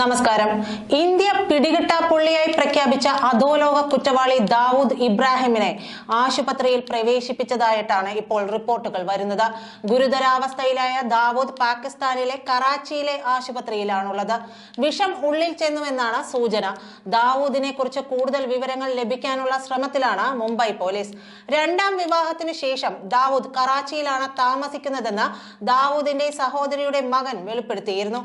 നമസ്കാരം. ഇന്ത്യ പിടികിട്ടാപ്പുള്ളിയായി പ്രഖ്യാപിച്ച അധോലോക കുറ്റവാളി ദാവൂദ് ഇബ്രാഹിമിനെ ആശുപത്രിയിൽ പ്രവേശിപ്പിച്ചതായിട്ടാണ് ഇപ്പോൾ റിപ്പോർട്ടുകൾ വരുന്നത്. ഗുരുതരാവസ്ഥയിലായ ദാവൂദ് പാകിസ്ഥാനിലെ കറാച്ചിയിലെ ആശുപത്രിയിലാണുള്ളത്. വിഷം ഉള്ളിൽ ചെന്നുവെന്നാണ് സൂചന. ദാവൂദിനെ കുറിച്ച് കൂടുതൽ വിവരങ്ങൾ ലഭിക്കാനുള്ള ശ്രമത്തിലാണ് മുംബൈ പോലീസ്. രണ്ടാം വിവാഹത്തിന് ശേഷം ദാവൂദ് കറാച്ചിയിലാണ് താമസിക്കുന്നതെന്ന് ദാവൂദിന്റെ സഹോദരിയുടെ മകൻ വെളിപ്പെടുത്തിയിരുന്നു.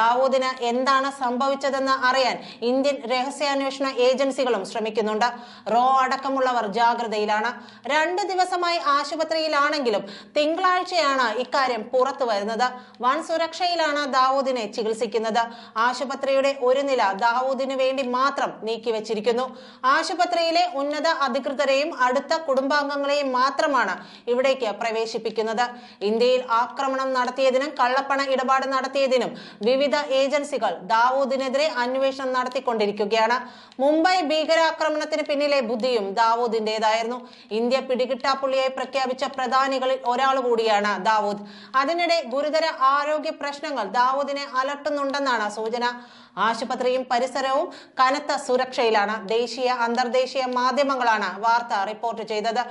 ദാവൂദിന് എന്താണ് സംഭവിച്ചതെന്ന് അറിയാൻ ഇന്ത്യൻ രഹസ്യാന്വേഷണ ഏജൻസികളും ശ്രമിക്കുന്നുണ്ട്. റോ അടക്കമുള്ളവർ ജാഗ്രതയിലാണ്. രണ്ട് ദിവസമായി ആശുപത്രിയിലാണെങ്കിലും തിങ്കളാഴ്ചയാണ് ഇക്കാര്യം പുറത്തു വരുന്നത്. വൻ സുരക്ഷയിലാണ് ദാവൂദിനെ ചികിത്സിക്കുന്നത്. ആശുപത്രിയുടെ ഒരു നില ദാവൂദിനു വേണ്ടി മാത്രം നീക്കിവച്ചിരിക്കുന്നു. ആശുപത്രിയിലെ ഉന്നത അധികൃതരെയും അടുത്ത കുടുംബാംഗങ്ങളെയും മാത്രമാണ് ഇവിടേക്ക് പ്രവേശിപ്പിക്കുന്നത്. ഇന്ത്യയിൽ ആക്രമണം നടത്തിയതിനും കള്ളപ്പണ ഇടപാട് നടത്തിയതിനും വിവിധ ഏജൻസികൾ ദാവൂദിനെതിരെ അന്വേഷണം നടത്തിക്കൊണ്ടിരിക്കുകയാണ്. മുംബൈ ഭീകരാക്രമണത്തിന് പിന്നിലെ ബുദ്ധിയും ദാവൂദിന്റേതായിരുന്നു. ഇന്ത്യ പിടികിട്ടാപ്പുള്ളിയായി പ്രഖ്യാപിച്ച പ്രധാനികളിൽ ഒരാൾ കൂടിയാണ് ദാവൂദ്. അതിനിടെ ഗുരുതര ആരോഗ്യ പ്രശ്നങ്ങൾ ദാവൂദിനെ അലട്ടുന്നുണ്ടെന്നാണ് സൂചന. ആശുപത്രിയും പരിസരവും കനത്ത സുരക്ഷയിലാണ്. ദേശീയ അന്തർദേശീയ മാധ്യമങ്ങളാണ് വാർത്ത റിപ്പോർട്ട് ചെയ്തത്.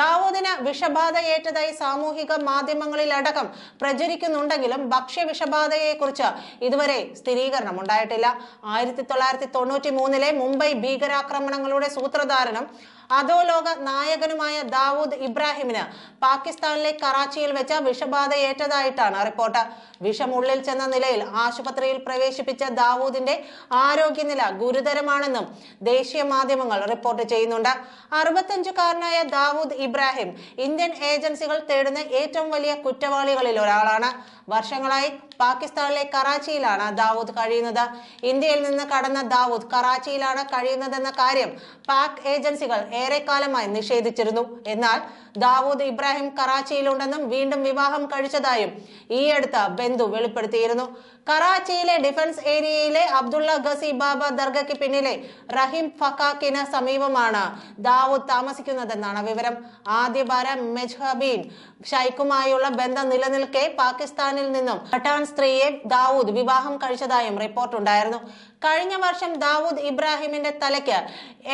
ദാവൂദിന് വിഷബാധയേറ്റതായി സാമൂഹിക മാധ്യമങ്ങളിൽ അടക്കം പ്രചരിക്കുന്നുണ്ടെങ്കിലും ഭക്ഷ്യ ഭക്ഷ്യവിഷബാധയെക്കുറിച്ച് ഇതുവരെ സ്ഥിരീകരണം ഉണ്ടായിട്ടില്ല. ആയിരത്തി തൊള്ളായിരത്തി തൊണ്ണൂറ്റി മൂന്നിലെ മുംബൈ ഭീകരാക്രമണങ്ങളുടെ സൂത്രധാരനും അധോലോക നായകനുമായ ദാവൂദ് ഇബ്രാഹിമിന് പാകിസ്ഥാനിലെ കറാച്ചിയിൽ വെച്ച വിഷബാധയേറ്റതായിട്ടാണ് റിപ്പോർട്ട്. വിഷമുള്ളിൽ ചെന്ന നിലയിൽ ആശുപത്രിയിൽ പ്രവേശിപ്പിച്ച ദാവൂദിന്റെ ആരോഗ്യനില ഗുരുതരമാണെന്നും ദേശീയ മാധ്യമങ്ങൾ റിപ്പോർട്ട് ചെയ്യുന്നുണ്ട്. അറുപത്തഞ്ചുകാരനായ ദാവൂദ് ഇബ്രാഹിം ഇന്ത്യൻ ഏജൻസികൾ തേടുന്ന ഏറ്റവും വലിയ കുറ്റവാളികളിൽ ഒരാളാണ്. വർഷങ്ങളായി പാകിസ്ഥാനിലെ കറാച്ചിയിലാണ് ദാവൂദ് കഴിയുന്നത്. ഇന്ത്യയിൽ നിന്ന് കടന്ന ദാവൂദ് കറാച്ചിയിലാണ് കഴിയുന്നതെന്ന കാര്യം പാക് ഏജൻസികൾ ഏറെക്കാലമായി നിഷേധിച്ചിരുന്നു. എന്നാൽ ദാവൂദ് ഇബ്രാഹിം കറാച്ചിയിലുണ്ടെന്നും വീണ്ടും വിവാഹം കഴിച്ചതായും ഈ അടുത്ത ബന്ധു വെളിപ്പെടുത്തിയിരുന്നു. കറാച്ചിയിലെ ഡിഫൻസ് ഏരിയയിലെ അബ്ദുള്ള ഗസി ബാബ ദർഗയ്ക്ക് പിന്നിലെ റഹീം ഫക്കാക്കിന് സമീപമാണ് ദാവൂദ് താമസിക്കുന്നതെന്നാണ് വിവരം. ആദ്യ ഭാര മെജ്ഹബീൻ ഷൈഖുമായുള്ള ബന്ധം നിലനിൽക്കെ പാകിസ്ഥാനിൽ നിന്നും പട്ടാൻ സ്ത്രീയെ ദാവൂദ് വിവാഹം കഴിച്ചതായും റിപ്പോർട്ടുണ്ടായിരുന്നു. കഴിഞ്ഞ വർഷം ദാവൂദ് ഇബ്രാഹിമിന്റെ തലയ്ക്ക്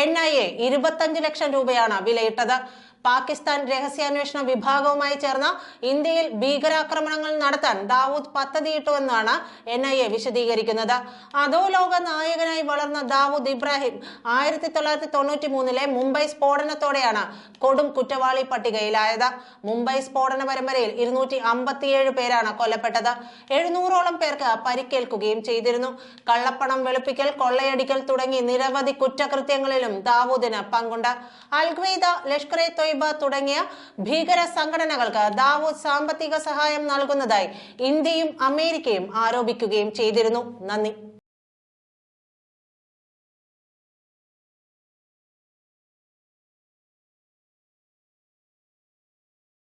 എൻ ഐ എ ഇരുപത്തഞ്ച് ലക്ഷം രൂപയാണ് വിലയിട്ടത്. പാകിസ്ഥാൻ രഹസ്യാന്വേഷണ വിഭാഗവുമായി ചേർന്ന് ഇന്ത്യയിൽ ഭീകരാക്രമണങ്ങൾ നടത്താൻ ദാവൂദ് പദ്ധതിയിട്ടുവെന്നാണ് എൻ ഐ എ വിശദീകരിക്കുന്നത്. അധോലോക നായകനായി വളർന്ന ദാവൂദ് ഇബ്രാഹിം ആയിരത്തി തൊള്ളായിരത്തി തൊണ്ണൂറ്റി മൂന്നിലെ മുംബൈ സ്ഫോടനത്തോടെയാണ് കൊടും കുറ്റവാളി പട്ടികയിലായത്. മുംബൈ സ്ഫോടന പരമ്പരയിൽ ഇരുന്നൂറ്റി അമ്പത്തിയേഴ് പേരാണ് കൊല്ലപ്പെട്ടത്. എഴുന്നൂറോളം പേർക്ക് പരിക്കേൽക്കുകയും ചെയ്തിരുന്നു. കള്ളപ്പണം വെളുപ്പിക്കൽ കൊള്ളയടിക്കൽ തുടങ്ങി നിരവധി കുറ്റകൃത്യങ്ങളിലും ദാവൂദിന് പങ്കുണ്ട്. അൽഖ്വയ്ദ ലഷ്കർ തൊയ്ബ തുടങ്ങിയ ഭീകര സംഘടനകൾക്ക് ദാവൂദ് സാമ്പത്തിക സഹായം നൽകുന്നതായി ഇന്ത്യയും അമേരിക്കയും ആരോപിക്കുകയും ചെയ്തിരുന്നു. നന്ദി.